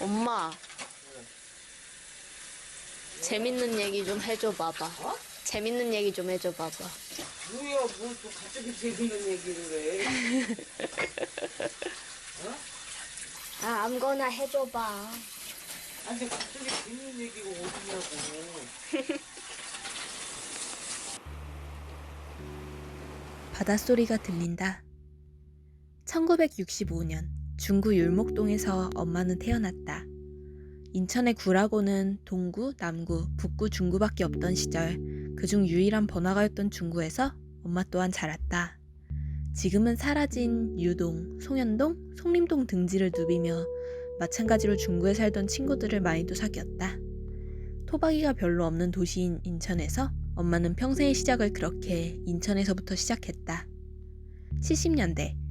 엄마. 재밌는 얘기 좀 해줘 봐봐. 어? 재밌는 얘기 좀 해줘 봐봐. 뭐야, 뭐 또 갑자기 재밌는 얘기를 해. 아, 아무거나 해줘봐. 아니, 근데 갑자기 재밌는 얘기가 어디냐고. 바닷소리가 들린다. 1965년 중구 율목동에서 엄마는 태어났다. 인천의 구라고는 동구, 남구, 북구, 중구밖에 없던 시절 그중 유일한 번화가였던 중구에서 엄마 또한 자랐다. 지금은 사라진 유동, 송현동, 송림동 등지를 누비며 마찬가지로 중구에 살던 친구들을 많이도 사귀었다. 토박이가 별로 없는 도시인 인천에서 엄마는 평생의 시작을 그렇게 인천에서부터 시작했다. 70년대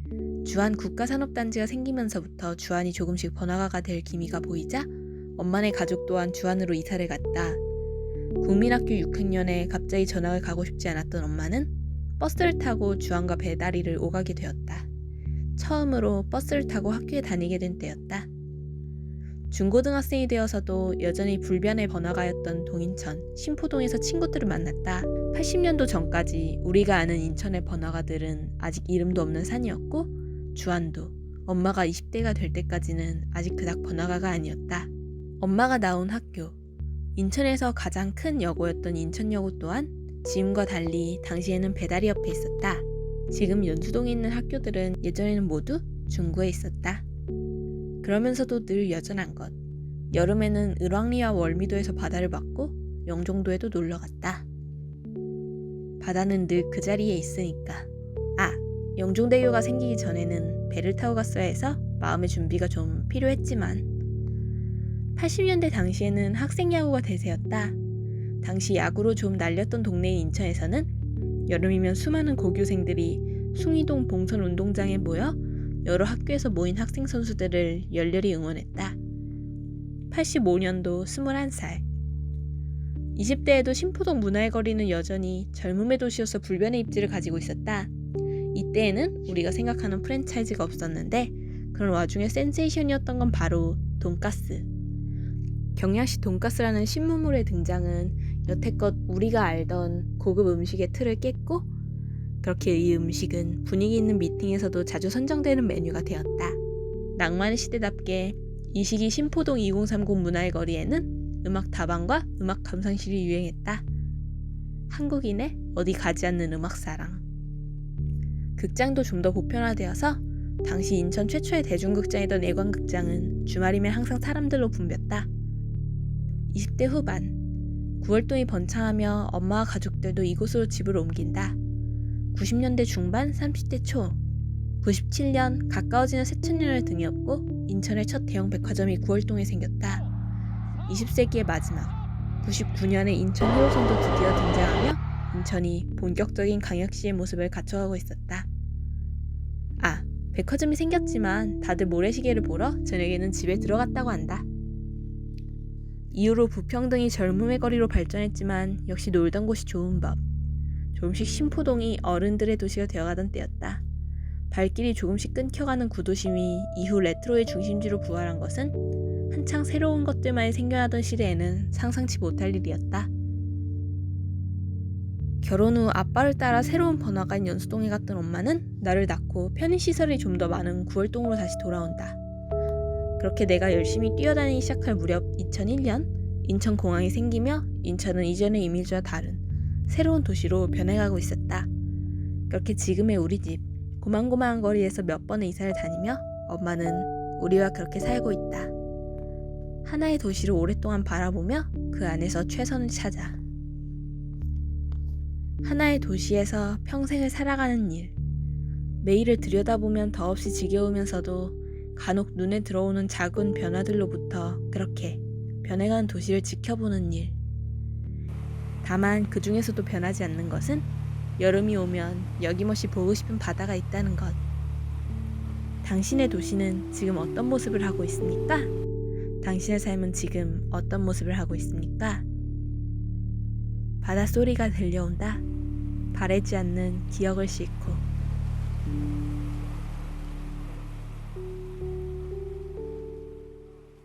주한 국가산업단지가 생기면서부터 주안이 조금씩 번화가가 될 기미가 보이자 엄마네 가족 또한 주안으로 이사를 갔다. 국민학교 6학년에 갑자기 전학을 가고 싶지 않았던 엄마는 버스를 타고 주안과 배다리를 오가게 되었다. 처음으로 버스를 타고 학교에 다니게 된 때였다. 중고등학생이 되어서도 여전히 불변의 번화가였던 동인천, 신포동에서 친구들을 만났다. 80년도 전까지 우리가 아는 인천의 번화가들은 아직 이름도 없는 산이었고 주안도 엄마가 20대가 될 때까지는 아직 그닥 번화가가 아니었다. 엄마가 나온 학교 인천에서 가장 큰 여고였던 인천여고 또한 지금과 달리 당시에는 배다리 옆에 있었다. 지금 연수동에 있는 학교들은 예전에는 모두 중구에 있었다. 그러면서도 늘 여전한 것. 여름에는 을왕리와 월미도에서 바다를 봤고 영종도에도 놀러 갔다. 바다는 늘 그 자리에 있으니까. 아, 영종대교가 생기기 전에는 배를 타고 갔어야 해서 마음의 준비가 좀 필요했지만 80년대 당시에는 학생 야구가 대세였다. 당시 야구로 좀 날렸던 동네인 인천에서는 여름이면 수많은 고교생들이 숭이동 봉선 운동장에 모여 여러 학교에서 모인 학생 선수들을 열렬히 응원했다. 85년도 21살. 20대에도 신포동 문화의 거리는 여전히 젊음의 도시로서 불변의 입지를 가지고 있었다. 이때에는 우리가 생각하는 프랜차이즈가 없었는데 그런 와중에 센세이션이었던 건 바로 돈가스. 경양식 돈가스라는 신문물의 등장은 여태껏 우리가 알던 고급 음식의 틀을 깼고 그렇게 이 음식은 분위기 있는 미팅에서도 자주 선정되는 메뉴가 되었다. 낭만의 시대답게 이 시기 신포동 2030 문화의 거리에는 음악 다방과 음악 감상실이 유행했다. 한국인의 어디 가지 않는 음악 사랑. 극장도 좀 더 보편화되어서 당시 인천 최초의 대중극장이던 애관극장은 주말이면 항상 사람들로 붐볐다. 20대 후반, 9월동이 번창하며 엄마와 가족들도 이곳으로 집을 옮긴다. 90년대 중반, 30대 초, 97년 가까워지는 새천년을 등에 업고 인천의 첫 대형 백화점이 9월동에 생겼다. 20세기의 마지막, 99년에 인천 1호선도 드디어 등장하며 인천이 본격적인 강역시의 모습을 갖춰가고 있었다. 아, 백화점이 생겼지만 다들 모래시계를 보러 저녁에는 집에 들어갔다고 한다. 이후로 부평등이 젊음의 거리로 발전했지만 역시 놀던 곳이 좋은 법. 조금씩 신포동이 어른들의 도시가 되어가던 때였다. 발길이 조금씩 끊겨가는 구도심이 이후 레트로의 중심지로 부활한 것은 한창 새로운 것들만이 생겨나던 시대에는 상상치 못할 일이었다. 결혼 후 아빠를 따라 새로운 번화가인 연수동에 갔던 엄마는 나를 낳고 편의시설이 좀 더 많은 구월동으로 다시 돌아온다. 그렇게 내가 열심히 뛰어다니기 시작할 무렵 2001년 인천공항이 생기며 인천은 이전의 이미지와 다른 새로운 도시로 변해가고 있었다. 그렇게 지금의 우리 집 고만고만한 거리에서 몇 번의 이사를 다니며 엄마는 우리와 그렇게 살고 있다. 하나의 도시를 오랫동안 바라보며 그 안에서 최선을 찾아. 하나의 도시에서 평생을 살아가는 일. 매일을 들여다보면 더없이 지겨우면서도 간혹 눈에 들어오는 작은 변화들로부터 그렇게 변해가는 도시를 지켜보는 일. 다만 그 중에서도 변하지 않는 것은 여름이 오면 여김없이 보고 싶은 바다가 있다는 것. 당신의 도시는 지금 어떤 모습을 하고 있습니까? 당신의 삶은 지금 어떤 모습을 하고 있습니까? 바닷소리가 들려온다. 바래지 않는 기억을 싣고.